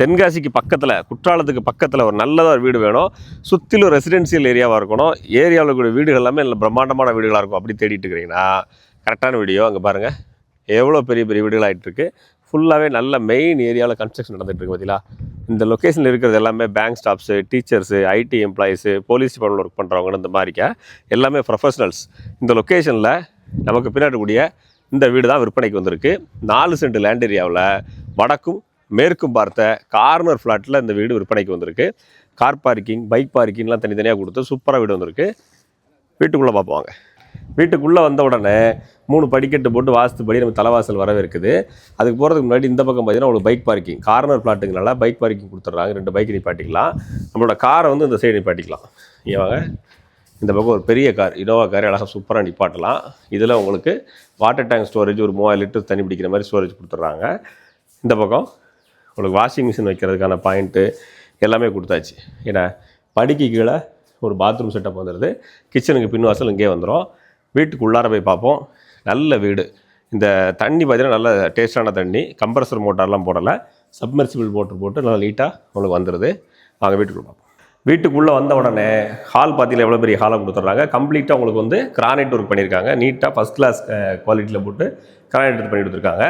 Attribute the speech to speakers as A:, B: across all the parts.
A: தென்காசிக்கு பக்கத்தில் குற்றாலத்துக்கு பக்கத்தில் ஒரு நல்லதாக ஒரு வீடு வேணும். சுற்றிலும் ரெசிடென்சியல் ஏரியாவாக இருக்கணும். ஏரியாவில் கூட வீடுகள் எல்லாமே இல்லை பிரம்மாண்டமான வீடுகளாக இருக்கும். அப்படி தேடிட்டு இருக்கிறீங்கன்னா கரெக்டான வீடியோ அங்கே பாருங்கள் எவ்வளோ பெரிய பெரிய வீடுகள் ஆகிட்டுருக்கு ஃபுல்லாகவே நல்ல மெயின் ஏரியாவில் கன்ஸ்ட்ரக்ஷன் நடந்துகிட்டு இருக்கு பார்த்தீங்களா இந்த லொக்கேஷனில் இருக்கிறது எல்லாமே bank staffs teachers IT employees police department work பண்ணுறவங்க இந்த மாதிரிக்க எல்லாமே ப்ரொஃபஷனல்ஸ் இந்த லொக்கேஷனில் நமக்கு பின்னாடி கூடிய இந்த வீடு தான் விற்பனைக்கு வந்திருக்கு. நாலு சென்ட் லேண்ட் ஏரியாவில் வடக்கும் மேற்கும் பார்த்த கார்னர் ஃப்ளாட்டில் இந்த வீடு விற்பனைக்கு வந்திருக்கு. கார் பார்க்கிங் பைக் பார்க்கிங்லாம் தனித்தனியாக கொடுத்து சூப்பராக வீடு வந்திருக்கு. வீட்டுக்குள்ளே பார்ப்பாங்க வீட்டுக்குள்ளே வந்த உடனே மூணு படிக்கட்டு போட்டு வாஸ்துபடி நம்ம தலைவாசல் வரவே இருக்குது. அதுக்கு போகிறதுக்கு முன்னாடி இந்த பக்கம் பார்த்தீங்கன்னா உங்களுக்கு பைக் பார்க்கிங். கார்னர் பிளாட்டுங்கனால பைக் பார்க்கிங் கொடுத்துட்றாங்க. ரெண்டு பைக் நிப்பாட்டிக்கலாம். நம்மளோட காரை வந்து இந்த சைடு நிப்பாட்டிக்கலாம். இங்கே வாங்க. இந்த பக்கம் ஒரு பெரிய கார் இனோவா கார் அழகாக சூப்பராக நிப்பாட்டலாம். இதில் உங்களுக்கு வாட்டர் டேங்க் ஸ்டோரேஜ் ஒரு மூவாயிரம் லிட்டர் தண்ணி பிடிக்கிற மாதிரி ஸ்டோரேஜ் கொடுத்துட்றாங்க. இந்த பக்கம் உங்களுக்கு வாஷிங் மிஷின் வைக்கிறதுக்கான பாயிண்ட்டு எல்லாமே கொடுத்தாச்சு. ஏன்னா படிக்கு கீழே ஒரு பாத்ரூம் செட்டப் வந்துடுது கிச்சனுக்கு பின்வாசல் இங்கே வந்துடும் வீட்டுக்கு உள்ளார போய் பார்ப்போம். நல்ல வீடு. இந்த தண்ணி பார்த்தீங்கன்னா நல்ல டேஸ்டான தண்ணி. கம்ப்ரஸர் மோட்டார்லாம் போடலை. சப்மர்சிபிள் மோட்டர் போட்டு நல்லா நீட்டாக உங்களுக்கு வந்துடுது வாங்க வீட்டுக்குள்ளே பார்ப்போம். வீட்டுக்குள்ளே வந்த உடனே ஹால் பார்த்தீங்கன்னா எவ்வளோ பெரிய ஹாலை கொடுத்துட்றாங்க. கம்ப்ளீட்டாக உங்களுக்கு வந்து கிரானைட் ஒர்க் பண்ணியிருக்காங்க. நீட்டாக ஃபஸ்ட் கிளாஸ் குவாலிட்டியில் போட்டு கிரானைட் ஒர்க் பண்ணி கொடுத்துருக்காங்க.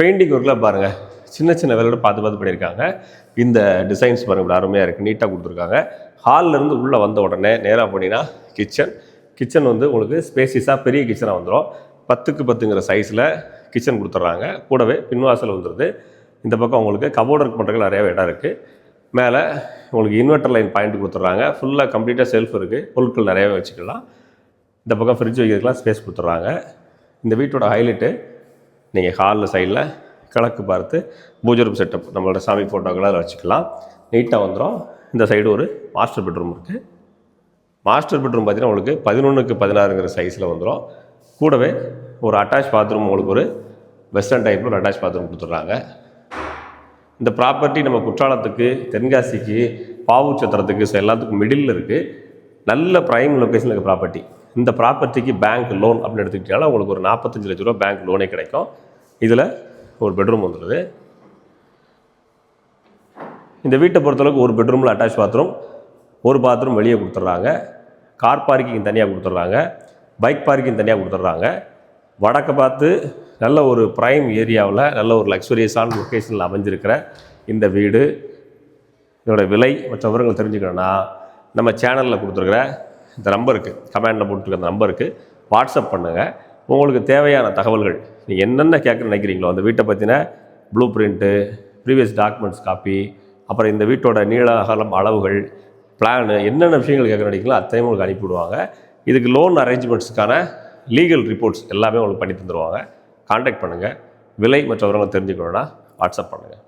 A: பெயிண்டிங் ஒர்க்கில் பாருங்கள் சின்ன சின்ன வேலையோட பார்த்து பார்த்து பண்ணியிருக்காங்க. இந்த டிசைன்ஸ் பாருங்கள் இப்படி அருமையாக இருக்குது நீட்டாக கொடுத்துருக்காங்க. ஹால்லேருந்து உள்ளே வந்த உடனே நேராக போனீங்கன்னா கிச்சன் கிச்சன் வந்து உங்களுக்கு ஸ்பேசிஸாக பெரிய கிச்சனாக வந்துடும் பத்துக்கு பத்துங்கிற சைஸில் கிச்சன் கொடுத்துட்றாங்க. கூடவே பின்வாசல் வந்துடுது இந்த பக்கம் உங்களுக்கு கபோர்ட் ஒர்க் பண்ணுறதுக்கு நிறைய இடம் இருக்குது மேலே உங்களுக்கு இன்வெர்டர் லைன் பாயிண்ட் கொடுத்துட்றாங்க. ஃபுல்லாக கம்ப்ளீட்டாக செல்ஃப் இருக்குது பொருட்கள் நிறையவே வச்சுக்கலாம். இந்த பக்கம் ஃப்ரிட்ஜ் வைக்கிறதுக்குலாம் ஸ்பேஸ் கொடுத்துட்றாங்க. இந்த வீட்டோட ஹைலைட்டு நீங்கள் ஹாலில் சைடில் கிழக்கு பார்த்து பூஜை ரூம் செட்டப் நம்மளோட சாமி ஃபோட்டோக்களை அதில் வச்சுக்கலாம். நீட்டாக வந்துடும் இந்த சைடு ஒரு மாஸ்டர் பெட்ரூம் இருக்குது மாஸ்டர் பெட்ரூம் பார்த்தீங்கன்னா உங்களுக்கு பதினொன்றுக்கு பதினாறுங்கிற சைஸில் வந்துடும் கூடவே ஒரு அட்டாச் பாத்ரூம் உங்களுக்கு ஒரு வெஸ்டர்ன் டைப்பில் ஒரு அட்டாச் பாத்ரூம் கொடுத்துட்றாங்க. இந்த ப்ராப்பர்ட்டி நம்ம குற்றாலத்துக்கு தென்காசிக்கு பாவூர் சத்திரத்துக்கு எல்லாத்துக்கும் மிடில் இருக்குது நல்ல ப்ரைம் லொக்கேஷனில் இருக்க ப்ராப்பர்ட்டி இந்த ப்ராப்பர்ட்டிக்கு பேங்க் லோன் அப்படின்னு எடுத்துக்கிட்டாலும் உங்களுக்கு ஒரு நாற்பத்தஞ்சு லட்ச ரூபா பேங்க் லோனே கிடைக்கும். இதில் ஒரு பெட்ரூம் வந்துடுது இந்த வீட்டை பொறுத்தளவுக்கு ஒரு பெட்ரூமில் அட்டாச் பாத்ரூம் ஒரு பாத்ரூம் வெளியே கொடுத்துட்றாங்க கார் பார்க்கிங் தனியாக கொடுத்துட்றாங்க பைக் பார்க்கிங் தனியாக கொடுத்துட்றாங்க வடக்க பார்த்து நல்ல ஒரு ப்ரைம் ஏரியாவில் நல்ல ஒரு லக்ஸுரியஸான லொக்கேஷனில் அமைஞ்சிருக்கிற இந்த வீடு. இதோட விலை மற்ற விவரங்கள் தெரிஞ்சுக்கணும்னா நம்ம சேனலில் கொடுத்துருக்குற இந்த நம்பருக்கு கமெண்டில் போட்டுருக்க அந்த நம்பருக்கு வாட்ஸ்அப் பண்ணுங்கள் உங்களுக்கு தேவையான தகவல்கள் நீங்கள் என்னென்ன கேட்க நினைக்கிறீங்களோ அந்த வீட்டை பற்றின blueprint previous documents copy அப்புறம் இந்த வீட்டோட நீள அகலம் அளவுகள் பிளானு என்னென்ன விஷயங்கள் கேட்க நினைக்கிறீங்களோ அத்தனையும் உங்களுக்கு அனுப்பிவிடுவாங்க இதுக்கு லோன் அரேஞ்ச்மெண்ட்ஸுக்கான லீகல் ரிப்போர்ட்ஸ் எல்லாமே உங்களுக்கு பண்ணி தந்துடுவாங்க காண்டாக்ட் பண்ணுங்கள் விலை மற்ற விவரங்கள் தெரிஞ்சுக்கணுன்னா வாட்ஸ்அப் பண்ணுங்கள்